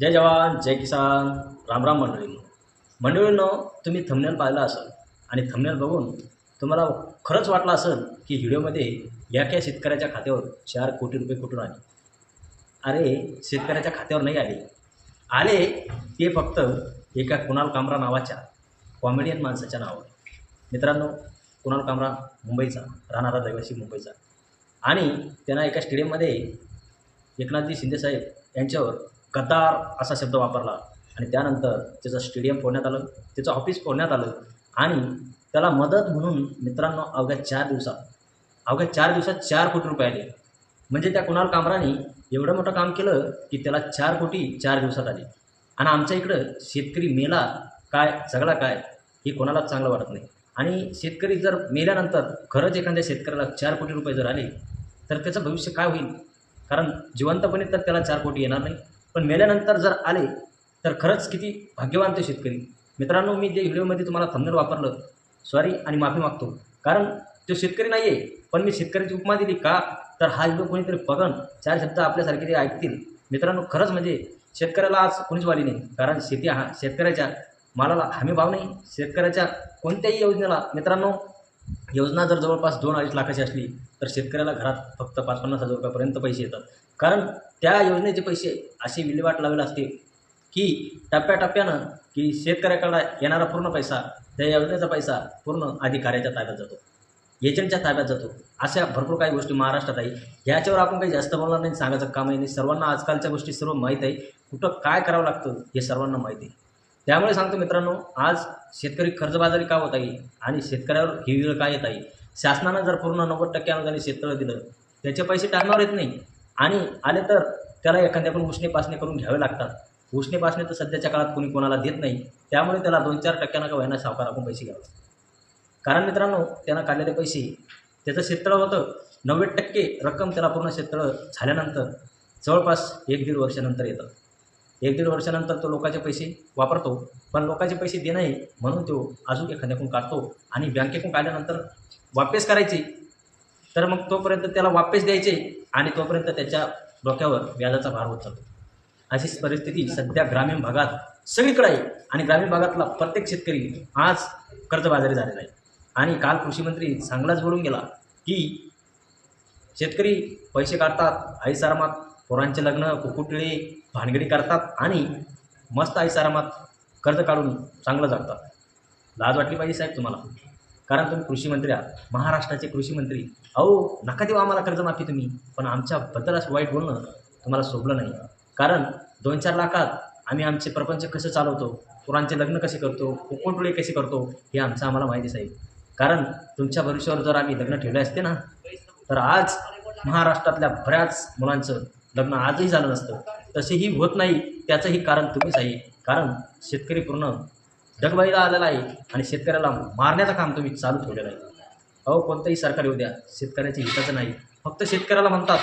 जय जवान जय किसान रामराम मंडळी. मंडळींनो तुम्ही थंबनेल पाहिला असेल आणि थंबनेल बघून तुम्हाला खरंच वाटलं असेल की व्हिडिओमध्ये या काय शेतकऱ्याच्या खात्यावर चार कोटी रुपये कुठून आले? अरे शेतकऱ्याच्या खात्यावर नाही आले. आले ते फक्त एका कुणाल कामरा नावाच्या कॉमेडियन माणसाच्या नावावर. मित्रांनो कुणाल कामरा मुंबईचा राहणारा रहिवासी मुंबईचा. आणि त्यांना एका स्टेडियममध्ये एकनाथजी शिंदेसाहेब यांच्यावर गद्दार असा शब्द वापरला आणि त्यानंतर त्याचं स्टेडियम फोडण्यात आलं त्याचं ऑफिस फोडण्यात आलं आणि त्याला मदत म्हणून मित्रांनो अवघ्या चार दिवसात अवघ्या चार दिवसात चार कोटी रुपये आले. म्हणजे त्या कुणाल कामराने एवढं मोठं काम केलं की त्याला चार कोटी चार दिवसात आले. आणि आमच्या इकडं शेतकरी मेला काय सगळा काय हे कोणालाच चांगलं वाटत नाही. आणि शेतकरी जर मेल्यानंतर खरंच एखाद्या शेतकऱ्याला चार कोटी रुपये जर आले तर त्याचं भविष्य काय होईल? कारण जिवंतपणे तर त्याला चार कोटी येणार नाही. पण मेल्यानंतर जर आले तर खरंच किती भाग्यवान ते शेतकरी. मित्रांनो मी जे व्हिडिओमध्ये तुम्हाला थंबनेल वापरलं सॉरी आणि माफी मागतो. कारण तो शेतकरी नाही आहे पण मी शेतकऱ्याची उपमा दिली का? तर हा व्हिडिओ कोणीतरी बघन चार शब्द आपल्यासारखे ते ऐकतील. मित्रांनो खरंच म्हणजे शेतकऱ्याला आज कोणीच वाली नाही. कारण शेती हा शेतकऱ्याच्या मालाला हमी भाव नाही. शेतकऱ्याच्या कोणत्याही योजनेला मित्रांनो योजना जर जवळपास दोन अडीच लाखाची असली तर शेतकऱ्याला घरात फक्त पाच पन्नास हजार रुपयापर्यंत पैसे येतात. कारण त्या योजनेचे पैसे अशी विल्हेवाट लावले असते की टप्प्याटप्प्यानं की शेतकऱ्याकडे येणारा पूर्ण पैसा त्या योजनेचा पैसा पूर्ण अधिकाऱ्याच्या ताब्यात जातो. एजंटच्या ताब्यात जातो. अशा भरपूर काही गोष्टी महाराष्ट्रात आहे. ह्याच्यावर आपण काही जास्त बोलणार नाही सांगायचं कामही नाही सर्वांना आजकालच्या गोष्टी सर्व माहीत आहे. कुठं काय करावं लागतं हे सर्वांना माहिती आहे. त्यामुळे सांगतो मित्रांनो आज शेतकरी कर्जबाजारी का होत आहे आणि शेतकऱ्यावर ही वेळ का येत आहे? शासनानं जर पूर्ण नव्वद टक्के अनुदान शेतकऱ्याला दिलं त्याचे पैसे टाकण्यावर येत नाही. आणि आले तर त्याला एखाद्याकडून उसणे पासणे करून घ्यावे लागतात. उसणे पासणे तर सध्याच्या काळात कोणी कोणाला देत नाही. त्यामुळे त्याला दोन चार टक्क्यानं का व्हायना सावकार आपण पैसे घ्यावे. कारण मित्रांनो त्यानं काढलेले पैसे त्याचं शेततळं होतं. नव्वद टक्के रक्कम त्याला पूर्ण शेततळं झाल्यानंतर जवळपास एक दीड वर्षानंतर येतं. एक दीड वर्षानंतर तो लोकांचे पैसे वापरतो पण लोकांचे पैसे देणं आहे म्हणून तो अजून एखाद्याकडून काढतो आणि बँकेकडून काढल्यानंतर वापस करायचे. तर मग तोपर्यंत त्याला वापस द्यायचे आणि तोपर्यंत त्याच्या डोक्यावर व्याजाचा भार होत जातो अशीच परिस्थिती सध्या ग्रामीण भागात सगळीकडे आहे आणि ग्रामीण भागातला प्रत्येक शेतकरी आज कर्जबाजारी झालेला आहे. आणि काल कृषी मंत्री चांगलाच बोलून गेला की शेतकरी पैसे काढतात आईसारामात पोरांचे लग्न कुकुटळे भानगडी करतात आणि मस्त आईसारामात कर्ज काढून चांगलं जगतात. लाज वाटली पाहिजे साहेब तुम्हाला. कारण तुम्ही कृषी मंत्री आहात. महाराष्ट्राचे कृषी मंत्री. अहो नका देऊ आम्हाला कर्जमाफी तुम्ही. पण आमच्याबद्दल असं वाईट बोलणं तुम्हाला शोभलं नाही. कारण दोन चार लाखात आम्ही आमचे प्रपंच कसं चालवतो पोरांचे लग्न कसे करतो कुकुटुळे कसे करतो हे आमचं आम्हाला माहिती साहेब. कारण तुमच्या भविष्यावर जर आम्ही लग्न ठेवले असते ना तर आज महाराष्ट्रातल्या बऱ्याच मुलांचं लग्न आजही झालं नसतं. तसेही होत नाही त्याचंही कारण तुम्हीच आहे. कारण शेतकरी पूर्ण डगबाईला आलेला आहे आणि शेतकऱ्याला मारण्याचं काम तुम्ही चालू ठेवलेलं आहे. अहो कोणतंही सरकार येऊ द्या. शेतकऱ्याची हिताचं नाही. फक्त शेतकऱ्याला म्हणतात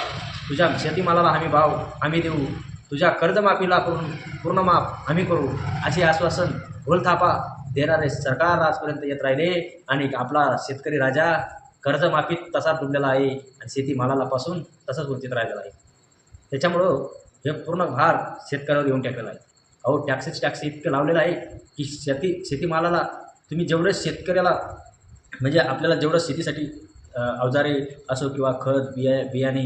तुझ्या शेतीमालाला हमी भाव आम्ही देऊ. तुझ्या कर्जमाफीला पूर्ण पूर्ण माफ आम्ही करू. असे आश्वासन ढोलथापा देणारे सरकार आजपर्यंत येत राहिले आणि आपला शेतकरी राजा कर्जमाफीत तसा डुबलेला आहे आणि शेतीमालाला पासून तसाच वंचित राहिलेला आहे. त्याच्यामुळं हे पूर्ण भार शेतकऱ्यावर येऊन टाकलेला आहे. अहो टॅक्सेस टॅक्स इतकं लावलेलं आहे की शेती शेतीमालाला तुम्ही जेवढं शेतकऱ्याला म्हणजे आपल्याला जेवढं शेतीसाठी अवजारे असो किंवा खत बिया बियाणे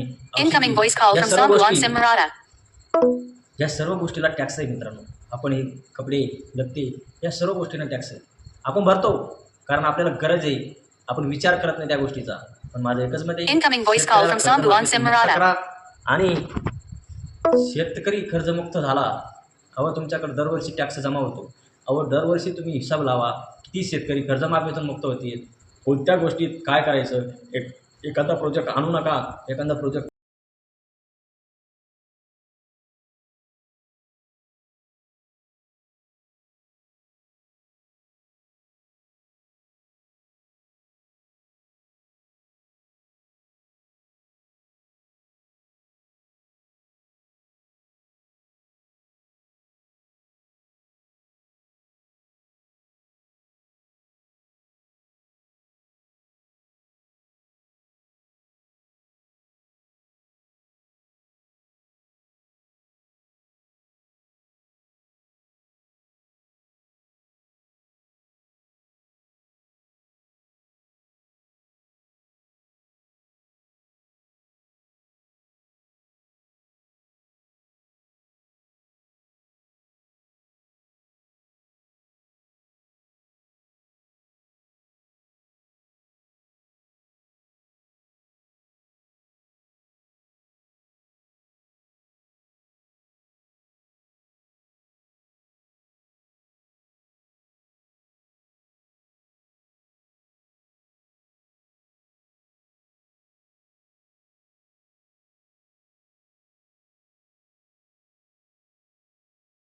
या सर्व Sambuan गोष्टी- Simrata. या सर्व गोष्टीला टॅक्स आहे मित्रांनो. आपण हे कपडे लत्ते या सर्व गोष्टींना टॅक्स आहे. आपण भरतो कारण आपल्याला गरज आहे. आपण विचार करत नाही त्या गोष्टीचा. पण माझं एकच मत आहे आणि शेतकरी कर्जमुक्त झाला. अहो तुमच्याकडे दरवर्षी टॅक्स जमा होतो. अहो दरवर्षी तुम्ही हिसाब लावा. किती शेतकरी कर्जमाफीतून मुक्त होतील? कोणत्या गोष्टीत काय करायचं? एक एखादा प्रोजेक्ट आणू नका. एखादा प्रोजेक्ट